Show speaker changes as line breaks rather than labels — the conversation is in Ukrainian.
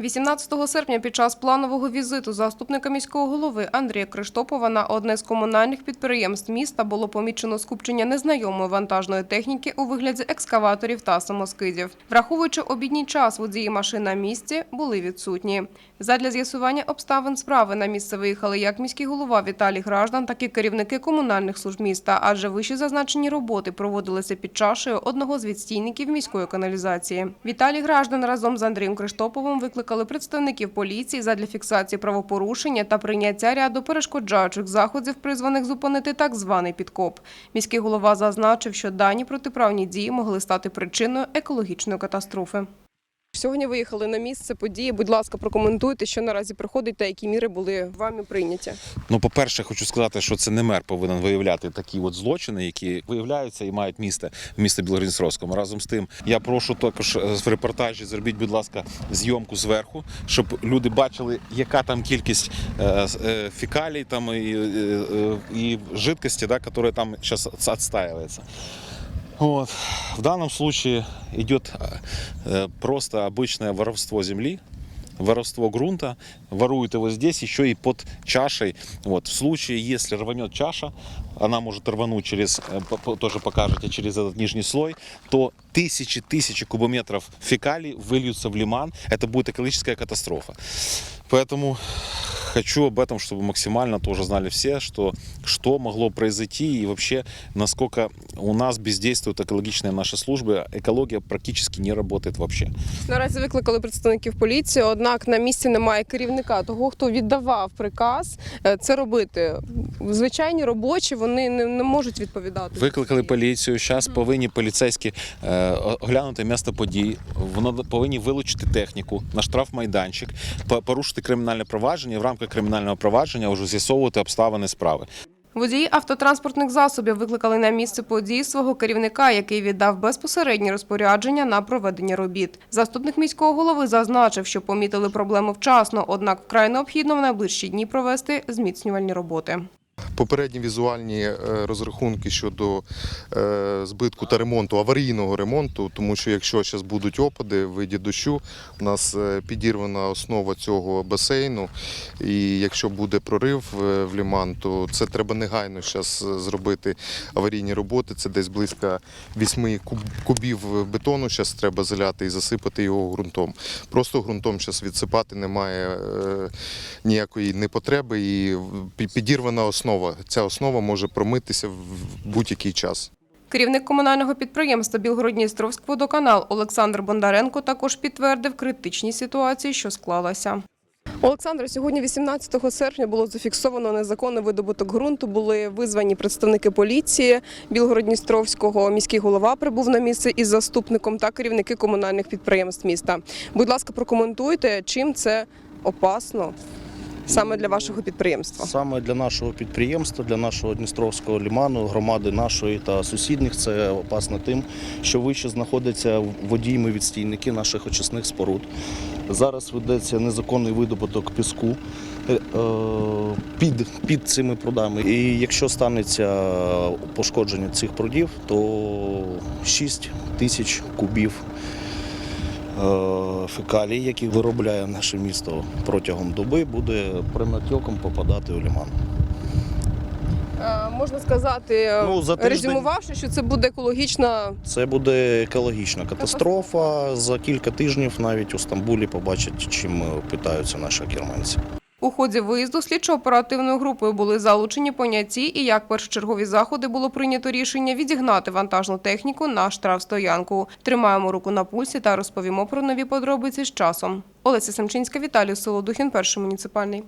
18 серпня під час планового візиту заступника міського голови Андрія Криштопова на одне з комунальних підприємств міста було помічено скупчення незнайомої вантажної техніки у вигляді екскаваторів та самоскидів. Враховуючи обідній час, водії машин на місці були відсутні. Задля з'ясування обставин справи на місце виїхали як міський голова Віталій Граждан, так і керівники комунальних служб міста, адже вище зазначені роботи проводилися під чашею одного з відстійників міської каналізації. Віталій Граждан разом з Андрієм Криштоповим викликали представників поліції задля фіксації правопорушення та прийняття ряду перешкоджаючих заходів, призваних зупинити так званий підкоп. Міський голова зазначив, що дані протиправні дії могли стати причиною екологічної катастрофи. Сьогодні виїхали на місце події. Будь ласка, прокоментуйте, що наразі проходить та які міри були вами прийняті.
Ну, по-перше, хочу сказати, що це не мер повинен виявляти такі от злочини, які виявляються і мають місце в місті Білгородністровському. Разом з тим, я прошу також е, в репортажі зробіть, будь ласка, зйомку зверху, щоб люди бачили, яка там кількість е, е, фекалій там і, е, е, і жидкості, да, які там зараз відстаюються. Вот. В данном случае идет э, просто обычное воровство земли, воровство грунта, воруют его здесь еще и под чашей. Вот. В случае, если рванет чаша, она может рвануть через, э, по- по- тоже покажете, через этот нижний слой, то тысячи-тысячи кубометров фекалий выльются в лиман. Это будет экологическая катастрофа. Поэтому хочу об этом, чтобы максимально тоже знали все, что, что могло произойти и вообще насколько у нас бездействуют экологичные наши службы. Экология практически не работает вообще.
Наразі викликали представників поліції, однак на місці немає керівника, того, хто віддавав приказ е, це робити. Звичайні робочі вони не, не можуть відповідати.
Викликали поліцію. Зараз повинні поліцейські е, оглянути місце подій. Воно повинні вилучити техніку на штрафмайданчик, по- порушити кримінальне провадження. і В рамках кримінального провадження вже з'ясовувати обставини справи.
Водії автотранспортних засобів викликали на місце події свого керівника, який віддав безпосередні розпорядження на проведення робіт. Заступник міського голови зазначив, що помітили проблему вчасно, однак вкрай необхідно в найближчі дні провести зміцнювальні роботи.
Попередні візуальні е, розрахунки щодо е, збитку та ремонту, аварійного ремонту, тому що якщо зараз будуть опади в виді дощу, у нас е, підірвана основа цього басейну, і якщо буде прорив в ліман, то це треба негайно зараз зробити аварійні роботи. Це десь близько 8 кубів бетону зараз треба заляти і засипати його ґрунтом. Просто ґрунтом зараз відсипати немає ніякої непотреби і підірвана основа. Ця основа може промитися в будь-який час.
Керівник комунального підприємства Білгородністровськ водоканал Олександр Бондаренко також підтвердив критичні ситуації, що склалася. Олександр, сьогодні, 18 серпня, було зафіксовано незаконний видобуток ґрунту. Були визвані представники поліції Білгородністровського. Міський голова прибув на місце із заступником та керівники комунальних підприємств міста. Будь ласка, прокоментуйте, чим це опасно саме для вашого підприємства.
Саме для нашого підприємства, для нашого Дністровського ліману, громади нашої та сусідніх, це опасно тим, що вище знаходяться водійми відстійники наших очисних споруд. Зараз ведеться незаконний видобуток піску е, під, під цими прудами. І якщо станеться пошкодження цих прудів, то 6 тисяч кубів фекалій, які виробляє наше місто протягом доби, буде прямотоком попадати у ліман.
Е, Можна сказати,
Ну, за тиждень-
резюмувавши, що це буде екологічна
Це буде екологічна катастрофа. За кілька тижнів навіть у Стамбулі побачать, чим питаються наші керманці.
У ході виїзду слідчо-оперативною групою були залучені поняті і як першочергові заходи було прийнято рішення відігнати вантажну техніку на штрафстоянку. Тримаємо руку на пульсі та розповімо про нові подробиці з часом. Олеся Семчинська, Віталій Солодухін, перший муніципальний.